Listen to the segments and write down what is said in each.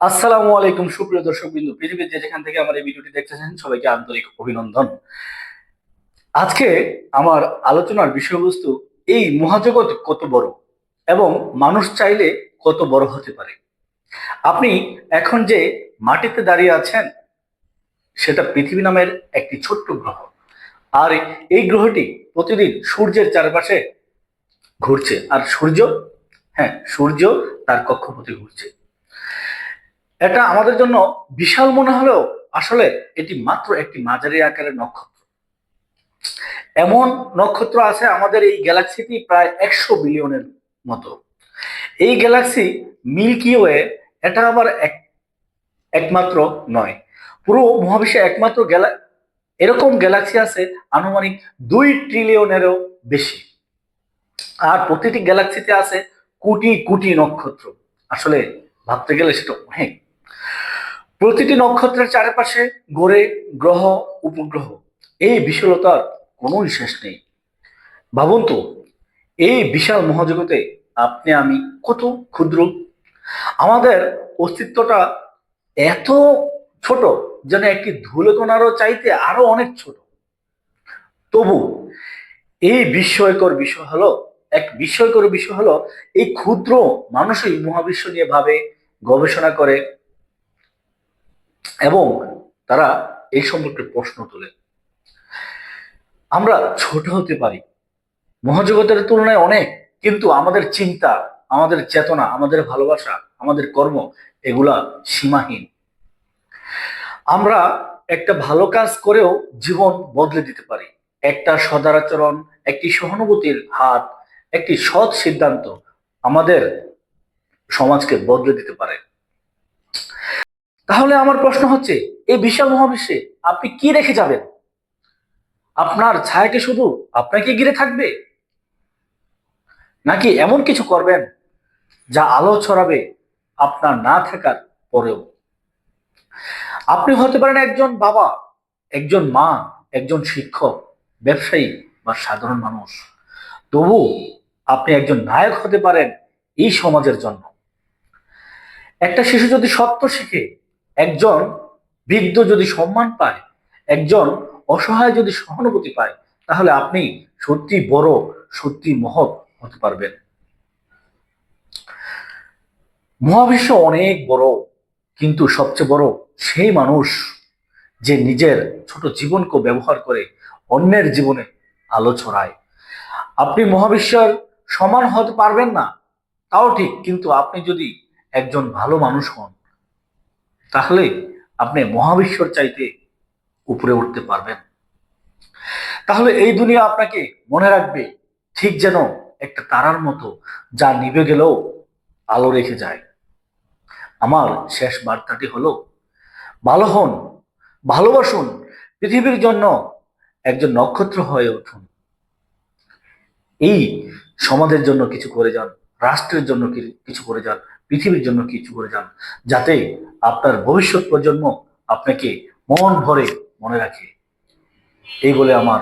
আসসালামু আলাইকুম, সুপ্রিয় দর্শক বিন্দু পৃথিবীর যে যেখান থেকে আমার এই ভিডিওটি দেখতেছেন, সবাইকে আন্তরিক অভিনন্দন। আজকে আমার আলোচনার বিষয়বস্তু এই মহাজগৎ কত বড় এবং মানুষ চাইলে কত বড় হতে পারে? আপনি এখন যে মাটিতে দাঁড়িয়ে আছেন, সেটা পৃথিবী নামের একটি ছোট্ট গ্রহ। আর এই গ্রহটি প্রতিদিন সূর্যের চারপাশে ঘুরছে। আর সূর্য? হ্যাঁ সূর্য তার কক্ষপথে ঘুরছে। এটা আমাদের জন্য বিশাল মনে হলেও আসলে এটি মাত্র একটি মাঝারি আকারের নক্ষত্র। এমন নক্ষত্র আছে আমাদের এই গ্যালাক্সিটি প্রায় একশো বিলিয়নের মতো। এই গ্যালাক্সি মিল্কি ওয়ে এটা আবার এক, একমাত্র নয়। পুরো মহাবিশ্বে একমাত্র গ্যালা, এরকম গ্যালাক্সি আছে আনুমানিক দুই ট্রিলিয়নেরও বেশি। আর প্রতিটি গ্যালাক্সিতে আছে কোটি কোটি নক্ষত্র। আসলে ভাবতে গেলে সেটা অনেক। প্রতিটি নক্ষত্রের চারপাশে গড়ে গ্রহ, উপগ্রহ। এই বিশালতার কোনো শেষ নেই। ভাবুন তো, এই বিশাল মহাজগতে আপনি, আমি কত ক্ষুদ্র? আমাদের অস্তিত্বটা এত ছোট যেন একটি ধুলোকণারও চাইতে আরও অনেক ছোট। তবু এই বিস্ময়কর বিষয় হলো, এক বিস্ময়কর বিষয় হলো, এই ক্ষুদ্র মানুষই মহাবিশ্ব নিয়ে ভাবে, গবেষণা করে এবং তারা এই সম্পর্কে প্রশ্ন তোলে। আমরা ছোট হতে পারি, মহাজগতের তুলনায় অনেক, কিন্তু আমাদের চিন্তা, আমাদের চেতনা, আমাদের ভালোবাসা, আমাদের কর্ম এগুলা সীমাহীন। আমরা একটা ভালো কাজ করেও জীবন বদলে দিতে পারি। একটা সদাচরণ, একটি সহানুভূতির হাত, একটি সৎ সিদ্ধান্ত আমাদের সমাজকে বদলে দিতে পারে। তাহলে আমার প্রশ্ন হচ্ছে, এই বিশাল মহাবিশ্বে আপনি কি রেখে যাবেন? আপনার ছায়াকে শুধু আপনাকে ঘিরে থাকবে? নাকি এমন কিছু করবেন যা আলো ছড়াবে আপনার না থাকার পরেও? আপনি হতে পারেন একজন বাবা, একজন মা, একজন শিক্ষক, ব্যবসায়ী বা সাধারণ মানুষ। তবু আপনি একজন নায়ক হতে পারেন এই সমাজের জন্য। একটা শিশু যদি সত্য শিখে একজন বৃদ্ধ যদি সম্মান পায়, একজন অসহায় যদি সহানুভূতি পায়, তাহলে আপনি সত্যি বড় সত্যি মহৎ হতে পারবেন। মহাবিশ্ব অনেক বড়, কিন্তু সবচেয়ে বড় সেই মানুষ যে নিজের ছোট জীবনকে ব্যবহার করে অন্যের জীবনে আলো ছড়ায়। আপনি মহাবিশ্বের সমান হতে পারবেন না, তাও ঠিক, কিন্তু আপনি যদি একজন ভালো মানুষ হন তাহলে আপনি মহাবিশ্বর চাইতে উপরে উঠতে পারবেন। তাহলে এই দুনিয়া আপনাকে মনে রাখবে, ঠিক যেন একটা তারার মতো যা নিভে গেলেও আলো রেখে যায়। আমার শেষ বার্তাটি হলো, ভালো হন, ভালোবাসুন, পৃথিবীর জন্য একজন নক্ষত্র হয়ে উঠুন। এই সমাজের জন্য কিছু করে যান, রাষ্ট্রের জন্য কিছু করে যান। পৃথিবীর জন্য কিছু করে যান, যাতে আপনার ভবিষ্যৎ প্রজন্ম আপনাকে মন ভরে মনে রাখে। এই বলে আমার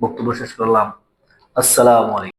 বক্তব্য শেষ করলাম। আসসালামু আলাইকুম।